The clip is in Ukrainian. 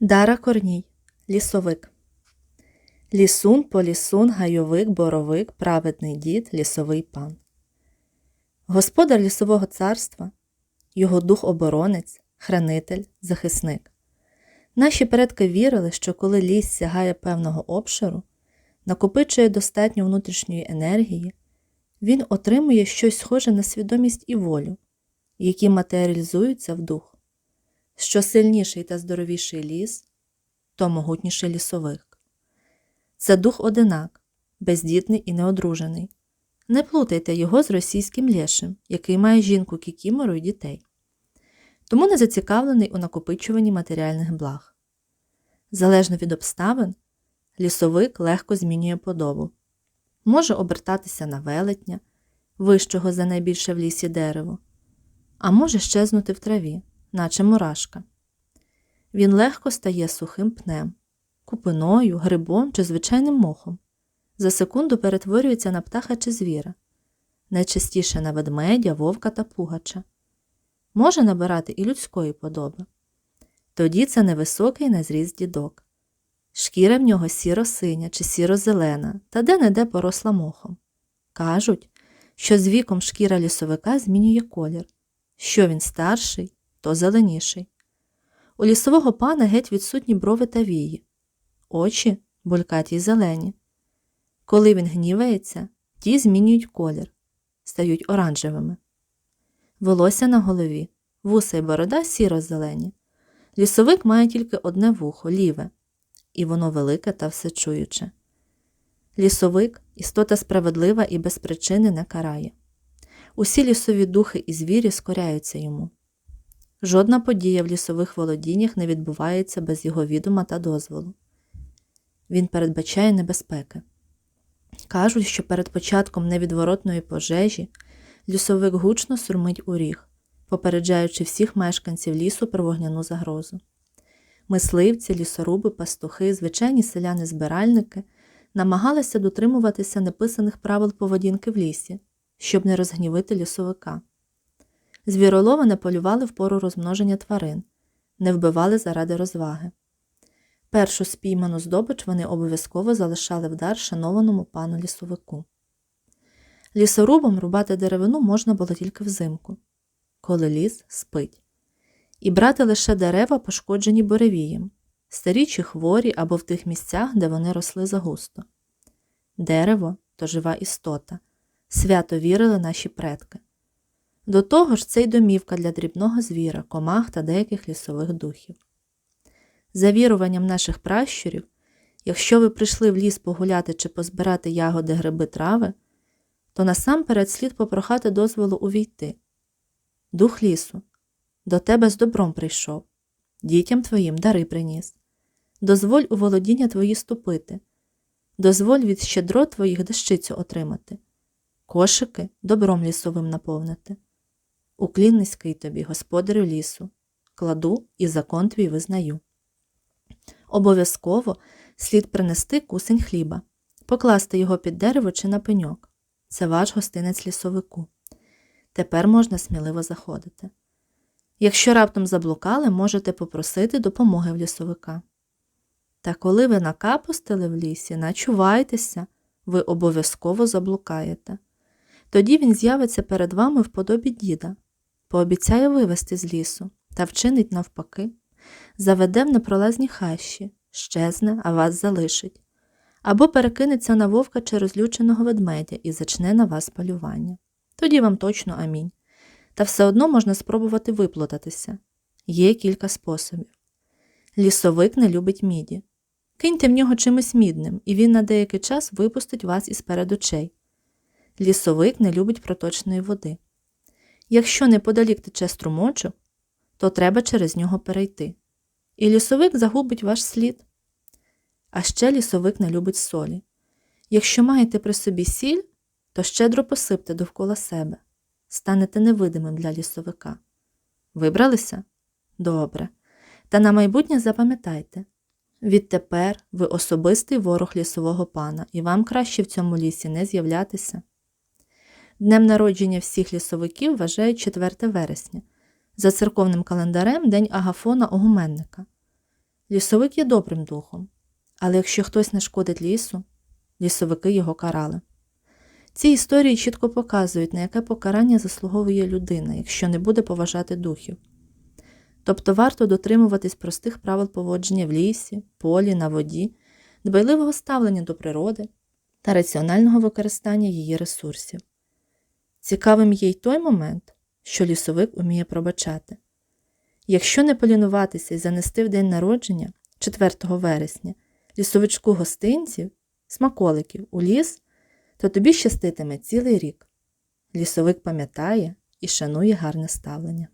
Дара Корній. Лісовик. Лісун, полісун, гайовик, боровик, праведний дід, лісовий пан. Господар лісового царства, його дух оборонець, хранитель, захисник. Наші предки вірили, що коли ліс сягає певного обширу, накопичує достатньо внутрішньої енергії, він отримує щось схоже на свідомість і волю, які матеріалізуються в дух. Що сильніший та здоровіший ліс, то могутніший лісовик. Це дух одинак, бездітний і неодружений. Не плутайте його з російським лєшем, який має жінку кікімору і дітей. Тому не зацікавлений у накопичуванні матеріальних благ. Залежно від обставин, лісовик легко змінює подобу. Може обертатися на велетня, вищого за найбільше в лісі дерево, а може щезнути в траві, наче мурашка. Він легко стає сухим пнем, купиною, грибом чи звичайним мохом. За секунду перетворюється на птаха чи звіра, найчастіше на ведмедя, вовка та пугача. Може набирати і людської подоби. Тоді це невисокий на зріст дідок. Шкіра в нього сіро-синя чи сіро-зелена, та де-не-де поросла мохом. Кажуть, що з віком шкіра лісовика змінює колір. Що він старший, то зеленіший. У лісового пана геть відсутні брови та вії, очі булькаті й зелені. Коли він гнівається, ті змінюють колір, стають оранжевими. Волосся на голові, вуса й борода сіро-зелені. Лісовик має тільки одне вухо, ліве, і воно велике та всечуюче. Лісовик істота справедлива і без причини не карає. Усі лісові духи і звірі скоряються йому. Жодна подія в лісових володіннях не відбувається без його відома та дозволу. Він передбачає небезпеки. Кажуть, що перед початком невідворотної пожежі лісовик гучно сурмить у ріг, попереджаючи всіх мешканців лісу про вогняну загрозу. Мисливці, лісоруби, пастухи, звичайні селяни-збиральники намагалися дотримуватися неписаних правил поведінки в лісі, щоб не розгнівити лісовика. Звіролови не полювали в пору розмноження тварин, не вбивали заради розваги. Першу спійману здобич вони обов'язково залишали в дар шанованому пану лісовику. Лісорубом рубати деревину можна було тільки взимку, коли ліс спить, і брати лише дерева, пошкоджені буревієм, старі чи хворі або в тих місцях, де вони росли загусто. Дерево то жива істота, свято вірили наші предки. До того ж, це й домівка для дрібного звіра, комах та деяких лісових духів. За віруванням наших пращурів, якщо ви прийшли в ліс погуляти чи позбирати ягоди, гриби, трави, то насамперед слід попрохати дозволу увійти. Дух лісу, до тебе з добром прийшов, дітям твоїм дари приніс. Дозволь у володіння твої ступити, дозволь від щедро твоїх дещицю отримати, кошики добром лісовим наповнити. Уклін низький тобі, господарю лісу, кладу і закон твій визнаю. Обов'язково слід принести кусень хліба, покласти його під дерево чи на пеньок. Це ваш гостинець лісовику. Тепер можна сміливо заходити. Якщо раптом заблукали, можете попросити допомоги в лісовика. Та коли ви накапустили в лісі, начувайтеся, ви обов'язково заблукаєте. Тоді він з'явиться перед вами в подобі діда, пообіцяє вивести з лісу та вчинить навпаки, заведе в непролазні хащі, щезне, а вас залишить, або перекинеться на вовка чи розлюченого ведмедя і зачне на вас полювання. Тоді вам точно амінь. Та все одно можна спробувати виплутатися. Є кілька способів. Лісовик не любить міді. Киньте в нього чимось мідним, і він на деякий час випустить вас із перед очей. Лісовик не любить проточної води. Якщо неподалік тече струмочок, то треба через нього перейти. І лісовик загубить ваш слід. А ще лісовик не любить солі. Якщо маєте при собі сіль, то щедро посипте довкола себе, станете невидимим для лісовика. Вибралися? Добре. Та на майбутнє запам'ятайте відтепер ви особистий ворог лісового пана, і вам краще в цьому лісі не з'являтися. Днем народження всіх лісовиків вважають 4 вересня, за церковним календарем День Агафона Огуменника. Лісовик є добрим духом, але якщо хтось не шкодить лісу, лісовики його карали. Ці історії чітко показують, на яке покарання заслуговує людина, якщо не буде поважати духів. Тобто варто дотримуватись простих правил поводження в лісі, полі, на воді, дбайливого ставлення до природи та раціонального використання її ресурсів. Цікавим є й той момент, що лісовик уміє пробачати. Якщо не полінуватися і занести в день народження 4 вересня лісовичку гостинців, смаколиків у ліс, то тобі щаститиме цілий рік. Лісовик пам'ятає і шанує гарне ставлення.